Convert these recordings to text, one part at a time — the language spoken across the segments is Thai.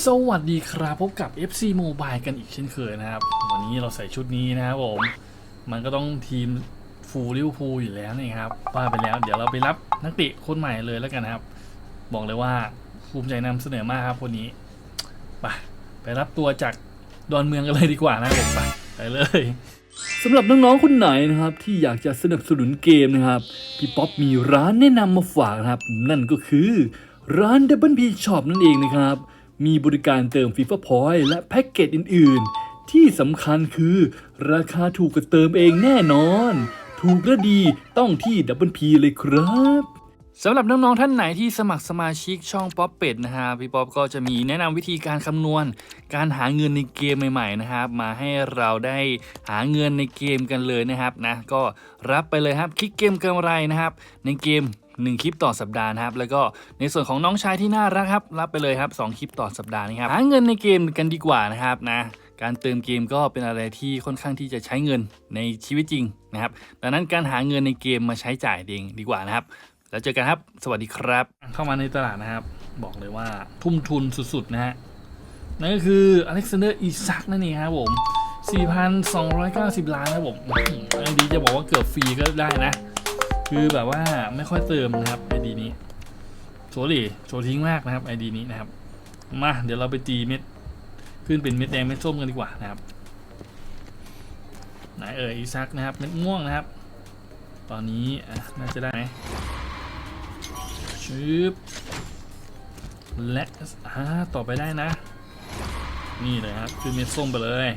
สวัสดีครับพบกับ FC Mobile กันอีกเช่นเคยนะครับ วันนี้เราใส่ชุดนี้นะครับผม มันก็ต้องทีมฟูลิวพูลอยู่แล้วนี่ครับว่าไปแล้ว เดี๋ยวเราไปรับนักเตะคนใหม่เลยแล้วกันนะครับ บอกเลยว่าภูมิใจนำเสนอมากครับคนนี้ไปไปรับตัวจากดอนเมืองกันเลยดีกว่านะผมไปไปเลยสำหรับน้องๆคนไหนนะครับที่อยากจะสนับสนุนเกมนะครับพี่ป๊อปมีร้านแนะนำมาฝากนะครับ นั่นก็คือร้าน Double P Shop นั่นเองนะครับ มีบริการเติม FIFA Point และแพ็กเกจอื่น ๆ ที่สำคัญคือราคาถูกกว่าเติมเองแน่นอน ถูกและดีต้องที่ Double P เลยครับสำหรับน้องๆท่านไหนที่สมัครสมาชิกช่องป๊อปเป็ดนะฮะพี่ป๊อปก็จะมีแนะนำวิธีการคำนวณ การหาเงินในเกมใหม่ๆนะครับ มาให้เราได้หาเงินในเกมกันเลยนะครับนะก็รับไปเลยครับคลิกเกมกำไรนะครับ ในเกม 1 คลิปต่อสัปดาห์นะครับ แล้วก็ในส่วนของน้องชายที่น่ารักครับ รับไปเลยครับ 2 คลิปต่อสัปดาห์นี้ครับ หาเงินในเกมกันดีกว่านะครับนะ การเติมเกมก็เป็นอะไรที่ค่อนข้างที่จะใช้เงินในชีวิตจริงนะครับ ดังนั้นการหาเงินในเกมมาใช้จ่ายเองดีกว่านะครับ แล้วเจอกันครับ สวัสดีครับ เข้ามาในตลาดนะครับ บอกเลยว่าทุ่มทุนสุดๆนะฮะ นั่นก็คืออเล็กซานเดอร์อีซักนั่นเองครับผม4,290 ล้านนะครับผมไอดีจะบอกว่าเกือบฟรีก็ได้นะ คือแบบว่าไม่ค่อยเติมนะครับไอดีนี้โชว์ดิโชว์ทิ้งมากนะครับไอดีนี้นะครับ มาเดี๋ยวเราไปตีเม็ด ขึ้นเป็นเม็ดแดงเม็ดส้มกันดีกว่านะครับไหนเอ่ยอีซักนะครับเม็ดม่วงนะครับ ตอนนี้น่าจะได้ไหมชึบและอ่าต่อไปได้นะ นี่เลยครับ คือเม็ดส้มไปเลย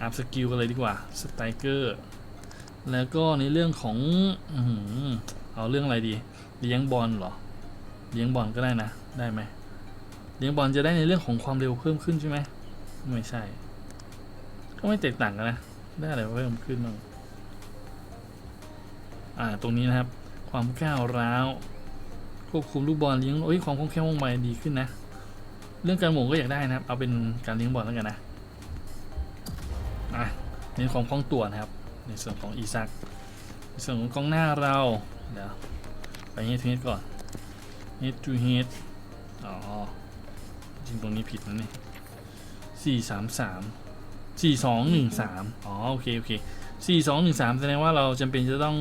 อัพสกิลกันเลยดีกว่าสไตเกอร์ แล้วก็ในเรื่องของอเอาเรื่องอะไรดี เลี้ยงบอลเหรอ เลี้ยงบอลก็ได้นะ ได้ไหม เลี้ยงบอลจะได้ในเรื่องของความเร็วเพิ่มขึ้นใช่ไหม ไม่ใช่ ก็ไม่แตกต่างกันนะ ได้อะไรเพิ่มขึ้นบ้าง อ่า ตรงนี้นะครับ ความก้าวร้าว ควบคุมลูกบอลเลี้ยงโอ้ย ความคล่องแคล่วว่องไวดีขึ้นนะ เรื่องการหม่งก็อยากได้นะครับ เอาเป็นการเลี้ยงบอลแล้วกันนะ อะในความคล่องตัวนะครับ ในส่วนของอีซักในส่วนของกองหน้าเราเดี๋ยวไปเฮดทูเฮดก่อนเฮดทูเฮดอ๋อจริงตรงนี้ผิดนะนี่สี่สามสามสี่สองหนึ่งสามอ๋อโอเคโอเคสี่สองหนึ่งสามแสดงว่าเราจำเป็นจะต้อง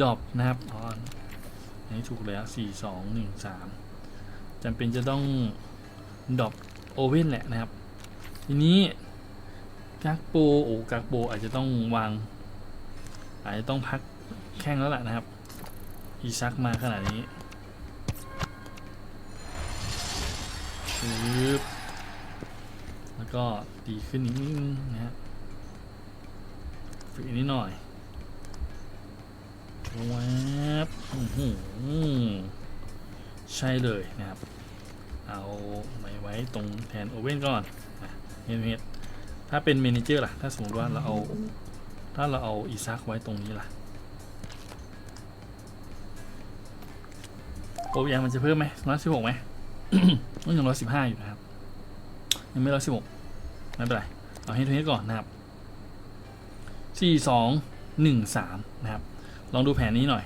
ดรอปนะครับอ๋อนนี้ถูกแล้วสี่สองหนึ่งสามจำเป็นจะต้องดรอปโอเว่นแหละนะครับ ทีนี้ กักโปโอ้กักโปอาจจะต้องวาง อาจจะต้องพักแข้งแล้วล่ะนะครับ อีซักมาขนาดนี้ชึบแล้วก็ดีขึ้นนิดนึงนะฮะฝึกอีนิดหน่อยวบอื้อหือใช่เลยนะครับ เอาไว้ไว้ตรงแทนโอเว่นก่อนนะเห็นเห็น ถ้าเป็นเมนเจอร์ล่ะ ถ้าสมมติว่าเราเอา ถ้าเราเอาอีซักไว้ตรงนี้ล่ะโอ้ยางมันจะเพิ่มไหมร้อยสิบหกไหมต้องยังร้อยสิบห้าอยู่นะครับ ยังไม่ร้อยสิบหกไม่เป็นไร เอาให้ทุกนี้ก่อนนะครับสี่สองหนึ่งสามนะครับ ลองดูแผนนี้หน่อย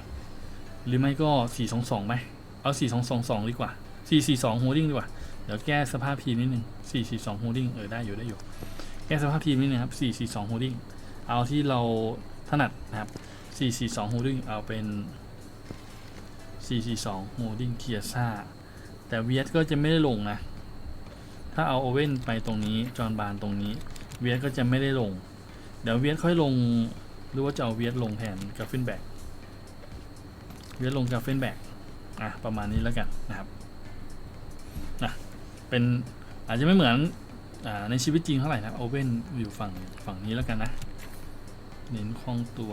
หรือไม่ก็สี่สองสองไหม เอาสี่สองสองสองดีกว่าสี่สี่สองโฮดดิ้งดีกว่า เดี๋ยวแก้สภาพทีนิดนึงสี่สี่สองโฮดดิ้งเออได้อยู่ได้อยู่ แก้สภาพทีมนิดนึงครับ 4 4 2 holding เอาที่เราถนัดนะครับ 4 4 2 holding เอาเป็น 4 4 2 holding เคียซ่า แต่เวียดก็จะไม่ได้ลงนะ ถ้าเอาโอเว่นไปตรงนี้ จอห์นบานตรงนี้ เวียดก็จะไม่ได้ลง เดี๋ยวเวียดค่อยลง หรือว่าจะเอาเวียดลงแทนกาฟินแบกเวียดลงกาฟินแบกอะ ประมาณนี้แล้วกันนะครับ นะ เป็นอาจจะไม่เหมือน ในชีวิตจริงเท่าไหร่นะโอเว่นอยู่ฝั่งฝั่งนี้แล้วกันนะเน้นคล่องตัว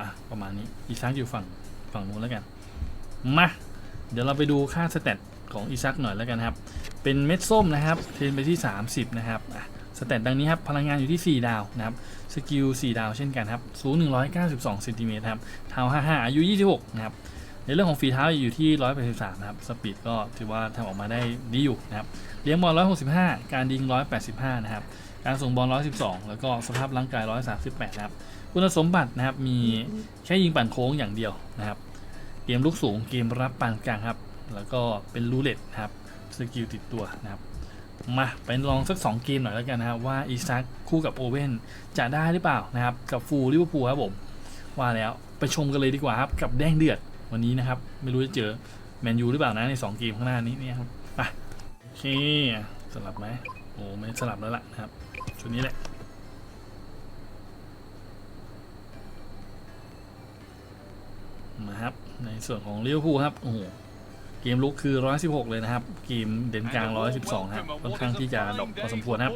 อะประมาณนี้อีซักอยู่ฝั่งฝั่งนู้นแล้วกันมาเดี๋ยวเราไปดูค่าสเตตของอีซักหน่อยแล้วกันครับ เป็นเม็ดส้มนะครับเทรนไปที่ 30 นะครับสเตตดังนี้ครับ พลังงานอยู่ที่ 4 ดาวนะครับ สกิล 4 ดาวเช่นกันครับ สูง 192เซนติเมตรครับเท้า55 อายุ 26 นะครับ ในเรื่องของฝีเท้าอยู่ที่ 183 นะครับ สปีดก็ถือว่าทำออกมาได้ดีอยู่นะครับ เลี้ยงบอล 165 การดิง 185 นะครับ การส่งบอล 112 แล้วก็สภาพร่างกาย 138 นะครับ คุณสมบัตินะครับ มีแค่ยิงปั่นโค้งอย่างเดียวนะครับ เกมลุกสูง เกมรับปานกลางครับ แล้วก็เป็นรูเล็ตนะครับ สกิลติดตัวนะครับ มาไปลองสัก 2 เกมหน่อยแล้วกันนะครับ ว่าอีซักคู่กับโอเว่นจะได้หรือเปล่านะครับ กับฟูลิเวอร์พูลครับผม ว่าแล้วไปชมกันเลยดีกว่าครับ กับแดงเดือด วันนี้นะครับ ไม่รู้จะเจอแมนยูหรือเปล่านะใน 2 เกมข้างหน้านี้เนี่ยครับไปโอเคสลับไหมโอ้ไม่สลับแล้วล่ะนะครับชุดนี้แหละมาครับในส่วนของเลิเวคู่ครับโอ้โหเกมลุกคือ 116 เลยนะครับ เกมเด่นกลาง 112 ครับค่อนข้างที่จะดรอปพอสมควรครับ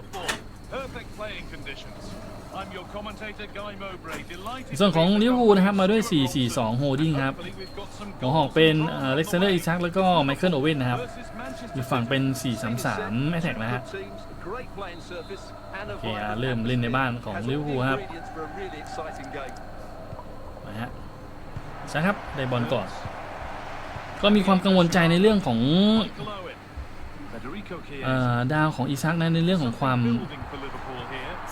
ส่วนของลิเวอร์พูลนะครับมาด้วย 4-4-2 โฮดิ้งครับหัวหอกเป็นอเล็กซานเดอร์อิซักแล้วก็ไมเคิลโอเว่นนะครับอีกฝั่งเป็น 4-3-3แอตแทกนะฮะโอเคอะเริ่มเล่นในบ้านของลิเวอร์พูลครับนะฮะใช่ครับได้บอลก่อน ก็มีความกังวลใจในเรื่องของเอ่อดาวของอีซักนะในเรื่องของความ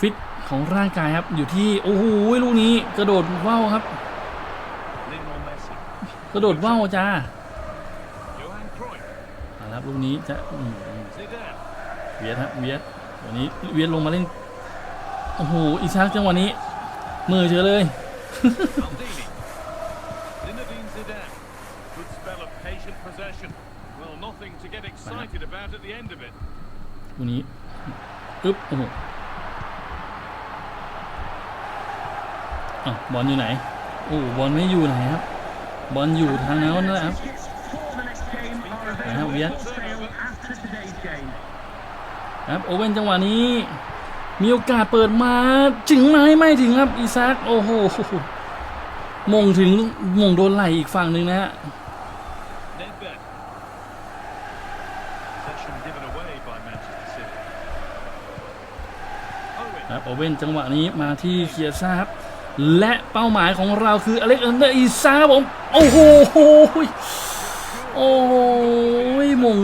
ฟิต ของร่างกายครับอยู่ที่โอ้โหลูกนี้กระโดดว่าวครับ กระโดดว่าวจ้าครับลูกนี้จะเวียดครับเวียดวันนี้เวียดลงมาเล่นโอ้โหอีซักจังหวะนี้ มือเฉยเลย Zinedine Zidane. Good spell of patient possession. Well, nothing to get excited about at the end of it. ลูกนี้อึ๊บโอ้โห อะบอลอยู่ไหนโอ้บอลไม่อยู่ไหนครับ บอลอยู่ทางนั้นนะครับนะครับเวียดครับโอเว่นจังหวะนี้ มีโอกาสเปิดมาถึงไหมไม่ถึงครับอีซักโอ้โหมงถึงมงโดนไหลอีกฝั่งหนึ่งนะฮะครับโอเว่นจังหวะนี้มาที่เคียซ่าครับ และเป้าหมายของเราคืออเล็กซานเดอร์อีซาครับผมโอ้โหโอ้โหมง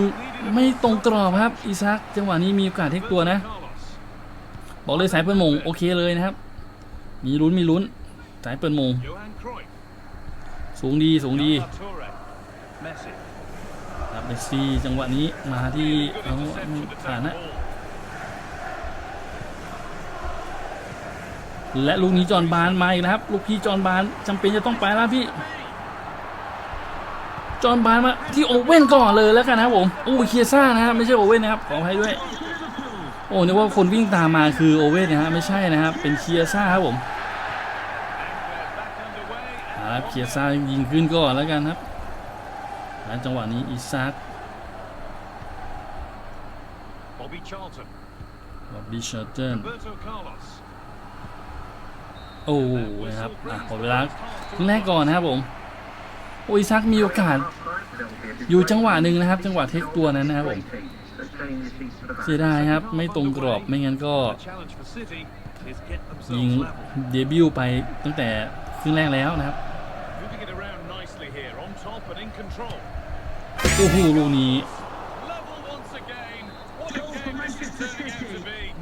ไม่ตรงกรอบครับอีซักจังหวะนี้มีโอกาสเทคตัวนะ บอกเลยสายเปิดมงโอเคเลยนะครับ มีลุ้นมีลุ้น สายเปิดมง สูงดีสูงดีเมสซี่จังหวะนี้มาที่เอาผ่านนะ และลูกนี้จอห์นบานมาอีกนะครับ ลูกพี่จอห์นบานจำเป็นจะต้องไปแล้วพี่จอห์นบานมาที่โอเว่นก่อนเลยแล้วกันนะครับผมโอ้เคียซ่านะครับไม่ใช่โอเว่นนะครับขออภัยด้วย โอ้นึกว่าคนวิ่งตามมาคือโอเว่นนะฮะไม่ใช่นะครับเป็นเคียซ่าครับผม And we're back underway. อ่าเคียซ่ายิงขึ้นก่อนแล้วกันครับและจังหวะนี้อีซัก Bobby Charlton. บอบบี้เชอร์เจน Roberto Carlos. โอ้นะครับอะหมดเวลาครึ่งแรกก่อนนะครับผมโอ้ยซักมีโอกาส อยู่จังหวะหนึ่งนะครับ จังหวะเทคตัวนั้นนะครับผมเสียดายครับ ไม่ตรงกรอบไม่งั้นก็ The challenge for City is get ยิง themselves level. เดบิวต์ไปตั้งแต่ครึ่งแรกแล้วนะครับ Moving it around nicely here, on top and in control. โอ้โหลูกนี้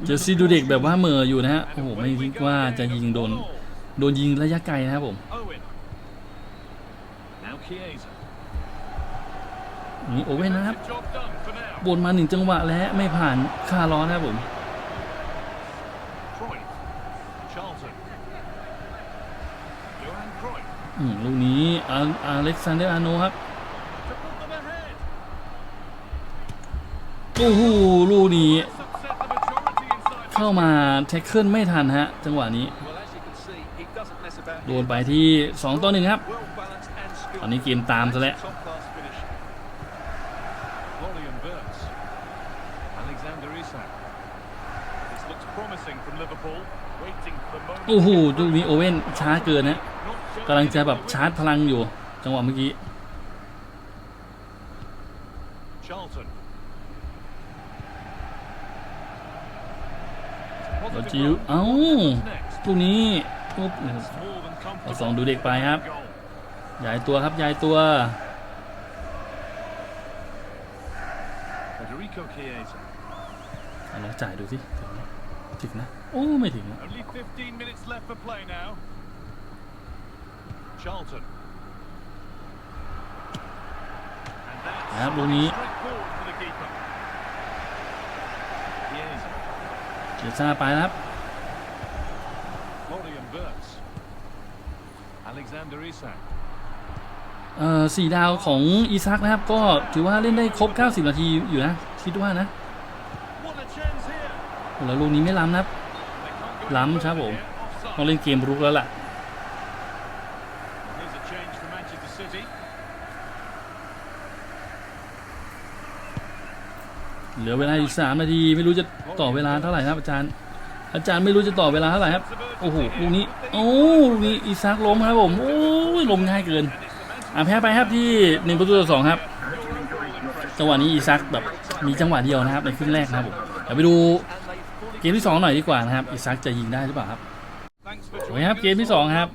เจอซีดูเด็กแบบว่าเม่ออยู่นะฮะโอ้โหไม่คิดว่าจะยิงโดนโดนยิงระยะไกลนะครับผมนี่โอเว่นนะครับบนมาหนึ่งจังหวะและไม่ผ่านคาร้อนนะครับผมลูกนี้อาอาเล็กซานเดอร์อาโนครับโอ้โหลูกนี้ เข้ามาเทคกเกิลไม่ทันฮะ จังหวะนี้ โดนไปที่ 2ต่อหนึ่งครับ ตอนนี้เกมตามซะแล้วโอ้โหลูกนี้โอเว่นช้าเกินนะกำลังจะแบบชาร์จพลังอยู่ จังหวะเมื่อกี้ เราจิวเอ้าลูกนี้ปุ๊บเอาสองดูเด็กไปครับย้ายตัวครับย้ายตัว Federico Chiesa. อะลองจ่ายดูสิถึงไหมถึงนะ โอ้ ไม่ถึงนะ Only 15 minutes left for play now. Charlton. And that's นะครับลูกนี้ เดี๋ยวซาไปแล้วครับ Florian Wirtz. Alexander Isak. เอ่อสี่ดาวของอีซักนะครับ ก็ถือว่าเล่นได้ครบ 90 นาทีอยู่นะ คิดว่านะ What a chance here. แล้วลูกนี้ไม่ล้ำนะครับ They can't go ล้ำ any ครับผ further ม here. ต้อง Offside. เล่นเกมรุกแล้วล่ะ Here's a change for Manchester City. เหลือเวลาอีก 3 นาที ไม่รู้จะ ต่อเวลาเท่าไหร่นะอาจารย์ อาจารย์ไม่รู้จะต่อเวลาเท่าไหร่ครับโอ้โหลูกนี้โอ้ลูกนี้อีซักล้มครับผมโอ้ยล้มง่ายเกินอะแพ้ไปครับที่1ประตูต่อ2ครับจังหวะนี้อีซักแบบมีจังหวะเดียวนะครับในครึ่งแรกนะครับผมเดี๋ยวไปดูเกมที่2หน่อยดีกว่านะครับอีซักจะยิงได้หรือเปล่าครับ Thanks for สวยครับเกมที่สองครับ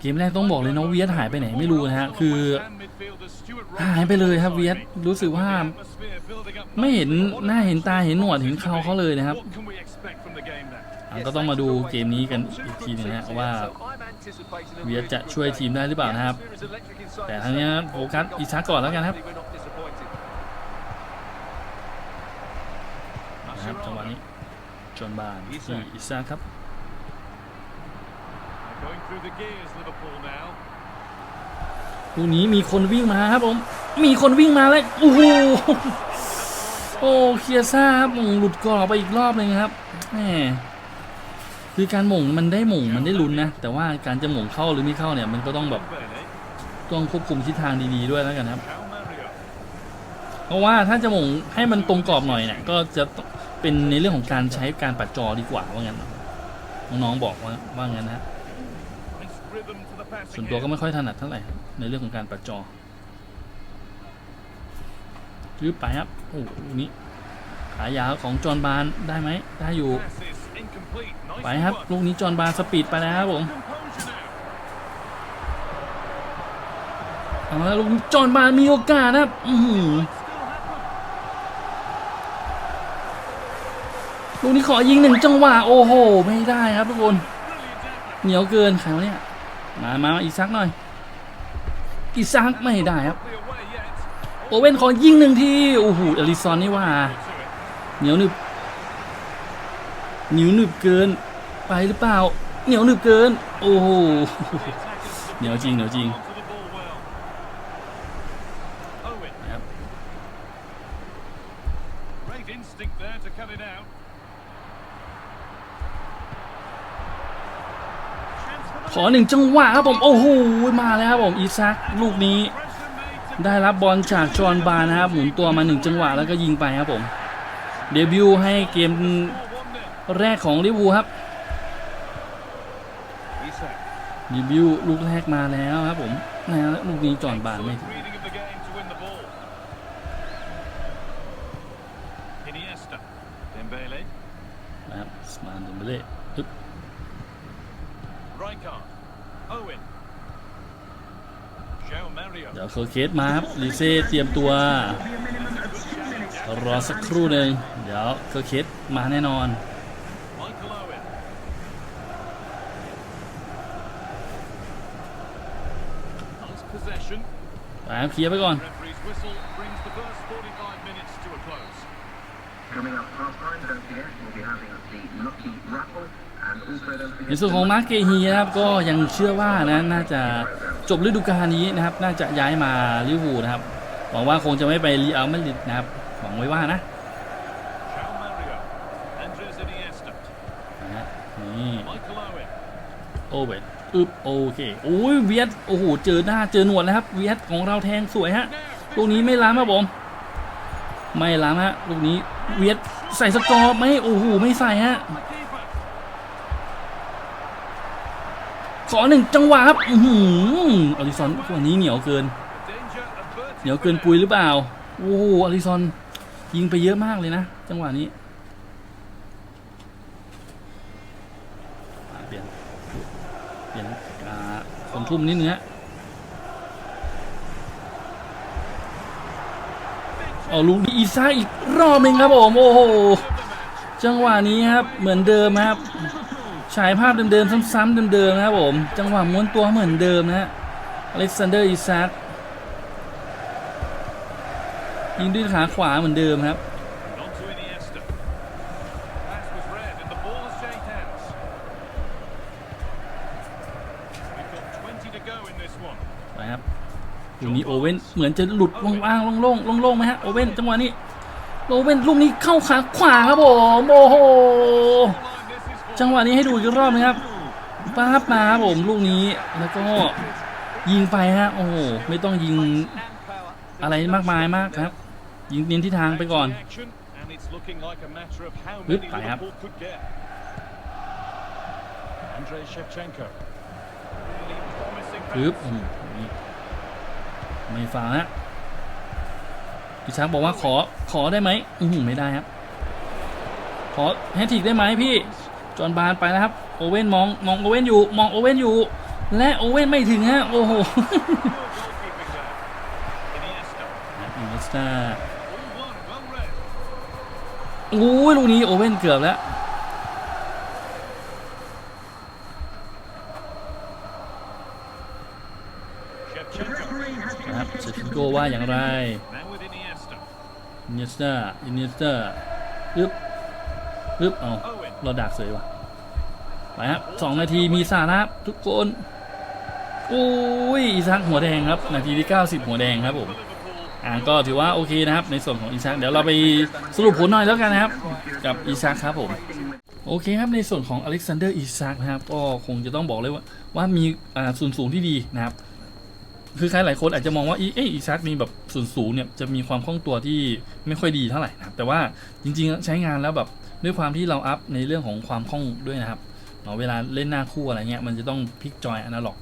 เกมแรกต้องบอกเลยน้องเวียดหายไปไหนไม่รู้นะฮะคือหายไปเลยครับเวียดรู้สึกว่า ไม่เห็นหน้าเห็นตาเห็นหนวดเห็นเขาเขาเลยนะครับก็ต้องมาดูเกมนี้กันอีกทีหนึงนะว่าเวียจะช่วยทีมได้หรือเปล่านะครับ แต่ทางนี้โฟกัสอีซักก่อนแล้วกันครับนะครับจังหวะนี้จอนบานที่อีซักครับ ทูนี้มีคนวิ่งมาครับผม มีคนวิ่งมาแล้วโอ้โหโอ้เคียซ่าครับหม่งหลุดกรอบไปอีกรอบหนึงครับแหมคือการหม่งมันได้หม่งมันได้ลุ้นนะ แต่ว่าการจะหม่งเข้าหรือไม่เข้าเนี่ย มันก็ต้องแบบต้องควบคุมทิศทางดีๆด้วยแล้วกันครับ เพราะว่าถ้าจะหม่งให้มันตรงกรอบหน่อยเนี่ยก็จะเป็นในเรื่องของการใช้การปัดจอดีกว่าว่างั้นน้องๆบอกว่าว่างั้นนะส่วนตัวก็ไม่ค่อยถนัดเท่าไหร่ ในเรื่องของการปัดจอยืบไปครับ โอ้โหนี้ขายาวของจอห์นบานได้ไหม ได้อยู่ ไปครับ ลูกนี้จอห์นบานสปีดไปแล้วครับผมเอาละลูกจอห์นบานมีโอกาสนะครับ อืลูกนี้ขอยิงหนึ่งจังหวะ โอ้โห ไม่ได้ครับทุกคน เหนียวเกินใครวะเนี่ย มามาอีกซักหน่อย อีซักไม่ได้ครับ โอเว่นขอยิงหนึ่งที่โอ้โหอลิซอนนี่ว่า เหนียวหนึบเหนียวหนึบเกิน ไปหรือเปล่า เหนียวหนึบเกิน โอ้โหเหนียวจริงเหนียวจริง ขอหนึ่งจังหวะครับผมโอ้โหมาแล้วครับผมอีซักลูกนี้ ได้รับบอลจากจอห์นบาร์นะครับหมุนตัวมาหนึ่งจังหวะแล้วก็ยิงไปครับผมเดบิวต์ให้เกมแรกของลิเวอร์พูลครับเดบิวต์ลูกแรกมาแล้วครับผมนะฮะลูกนี้จอห์นบาร์ไม่ Excellent reading of the game to win the ball. Iniesta. Dembele. นะครับสมานเดมเบเล่ปึ๊บ Rijkaard. Owen. João Mario. เคอร์เคสมาครับลิเซ่เตรียมตัว รอสักครู่หนึ่งเดี๋ยวเคอร์เคสมาแน่นอนไปเคลียร์ไปก่อน ในส่วนของมาร์กเกเฮีนะครับก็ยังเชื่อว่านะน่าจะ บฤดูกาลนี้นะครับ น่าจะย้ายมาลิเวอร์พูลนะครับ หวังว่าคงจะไม่ไปรีอัลมาดริดนะครับ หวังไว้ว่านะนี่โอเวตอึบโอเคโอ้ยเวียดโอ้โหเจอหน้าเจอหนวดแล้วครับ เวียดของเราแทงสวยฮะลูกนี้ไม่ล้ำครับผมไม่ล้ำฮะลูกนี้เวียดใส่สกอร์ไหมโอ้โหไม่ใส่ฮะ ขอหนึ่งจังหวะครับอือหืออลิซอนวันนี้เหนียวเกิน เหนียวเกินปุยหรือเปล่า โอ้โหอลิซอน ยิงไปเยอะมากเลยนะ จังหวะนี้เปลี่ยนเปลี่ยนอ่าคนทุ่มนิดนึงฮะเอาลูกดีอีซ่าอีกรอบหนึ่งครับผมโอ้โหจังหวะนี้ครับเหมือนเดิมครับ ฉายภาพเดิมๆซ้ำๆเดิมๆนะครับผม จังหวะม้วนตัวเหมือนเดิมนะฮะอเล็กซานเดอร์อิซักยิงด้วยขาขวาเหมือนเดิมครับไปครับอยู่นี้โอเว่นเหมือนจะหลุดว่างๆโล่งๆโล่งๆไหมฮะโอเว่นจังหวะนี้โอเว่นลูกนี้เข้าขาขวาครับผมโอ้โห จังหวะนี้ให้ดูอีกรอบนะครับป้าบมาครับผมลูกนี้แล้วก็ยิงไปฮะโอ้โหไม่ต้องยิง and power. อะไรมากมายมากครับ ยิงเน้นที่ทางไปก่อน Action, and it's looking like a matter of how Good many by up. Liverpool could get. Andrei Shevchenko. Really promising ปึ๊บ pass. อืมนี่ไม่ฟังฮะพี่ช้างบอกว่าขอขอได้ไหมอืมไม่ได้ครับ ขอแฮตทริกได้ไหมพี่ จอนบานไปแล้วครับ โอเว่นมองมองโอเว่นอยู่มองโอเว่นอยู่ และโอเว่นไม่ถึงฮะโอ้โหอินสตาโอ้ยลูกนี้โอเว่นเกือบแล้วครับเซชิโกว่าอย่างไรอินเนสตาอินเนสตาปึ๊บปึ๊บเอา เราดักเสยว่ะไปครับสองนาทีมีสาระทุกคนโอ้ยอีซักหัวแดงครับ นาทีที่ 90 หัวแดงครับผมอ่าก็ถือว่าโอเคนะครับ ในส่วนของอีซักเดี๋ยวเราไปสรุปผลหน่อยแล้วกันนะครับ กับอีซักครับผมโอเคครับในส่วนของอเล็กซานเดอร์อีซักนะครับก็คงจะต้องบอกเลยว่าว่ามีอ่าส่วนสูงที่ดีนะครับ คือใครหลายคนอาจจะมองว่าอีเออีซักนี่แบบส่วนสูงเนี่ยจะมีความคล่องตัวที่ไม่ค่อยดีเท่าไหร่นะครับแต่ว่าจริงๆใช้งานแล้วแบบ ด้วยความที่เราอัพในเรื่องของความคล่องด้วยนะครับเนาะเวลาเล่นหน้าคู่อะไรเงี้ยมันจะต้องพลิกจอยอนาล็อก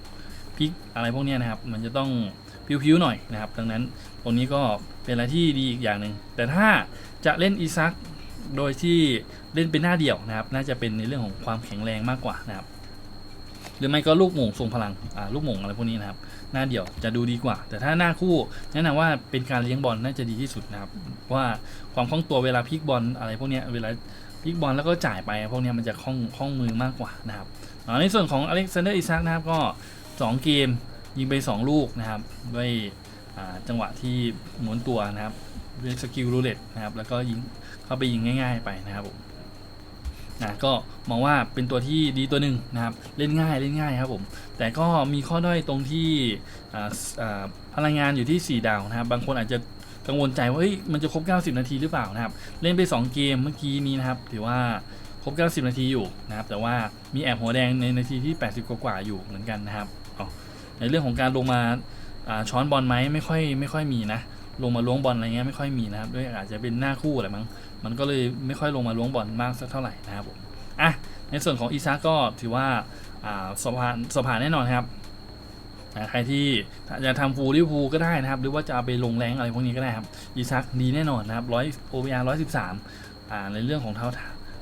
พลิกอะไรพวกนี้นะครับ มันจะต้องพิ้วๆหน่อยนะครับ ดังนั้นตรงนี้ก็เป็นอะไรที่ดีอีกอย่างหนึ่งแต่ถ้าจะเล่นอีซักโดยที่เล่นเป็นหน้าเดี่ยวนะครับ น่าจะเป็นในเรื่องของความแข็งแรงมากกว่านะครับ หรือไม่ก็ลูกหม่งทรงพลังลูกหม่งอะไรพวกนี้นะครับ หน้าเดี่ยวจะดูดีกว่า แต่ถ้าหน้าคู่แนะนำว่าเป็นการเลี้ยงบอลน่าจะดีที่สุดนะครับ ว่าความคล่องตัวเวลาพลิกบอลอะไรพวกนี้เวลา พลิกบอลแล้วก็จ่ายไปพวกนี้มันจะคล่องคล่องมือมากกว่านะครับอ่าในส่วนของอเล็กซานเดอร์อิซักนะครับก็ 2 เกมยิงไป 2 ลูกนะครับด้วยจังหวะที่หมุนตัวนะครับด้วยสกิลรูเล็ตนะครับแล้วก็ยิงเข้าไปยิงง่าย ๆ ไปนะครับผมนะก็มองว่าเป็นตัวที่ดีตัวหนึ่งนะครับเล่นง่ายเล่นง่ายครับผมแต่ก็มีข้อด้อยตรงที่พลังงานอยู่ที่ 4 ดาวนะครับ บางคนอาจจะ กังวลใจว่าเฮ้ยมันจะครบ 90 นาทีหรือเปล่านะครับ เล่นไป 2 เกมเมื่อกี้นี้นะครับ ถือว่าครบ 90 นาทีอยู่นะครับ แต่ว่ามีแอบหัวแดงในนาทีที่ 80 กว่าๆอยู่เหมือนกันนะครับอ๋อในเรื่องของการลงมาช้อนบอลไหมไม่ค่อยไม่ค่อยมีนะ ลงมาล้วงบอลอะไรเงี้ยไม่ค่อยมีนะครับด้วยอาจจะเป็นหน้าคู่อะไรมั้งมันก็เลยไม่ค่อยลงมาล้วงบอลมากสักเท่าไหร่นะครับผมอะในส่วนของอีซักก็ถือว่าอ่าสะพานสะพานแน่นอนครับ นะใครที่จะทำฟูลิฟูก็ได้นะครับ หรือว่าจะเอาไปลงแรงอะไรพวกนี้ก็ได้ครับอีซักดีแน่นอนนะครับร้อยโอเวอร์ร้อยสิบสามอ่าในเรื่องของเท้า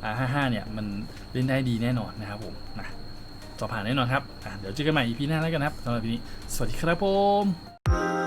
อ่าห้าห้าเนี่ยมันเล่นได้ดีแน่นอนนะครับผมนะสอบผ่านแน่นอนครับอ่าเดี๋ยวเจอกันใหม่ EP หน้าแล้วกันครับสำหรับวันนี้ สวัสดีครับผม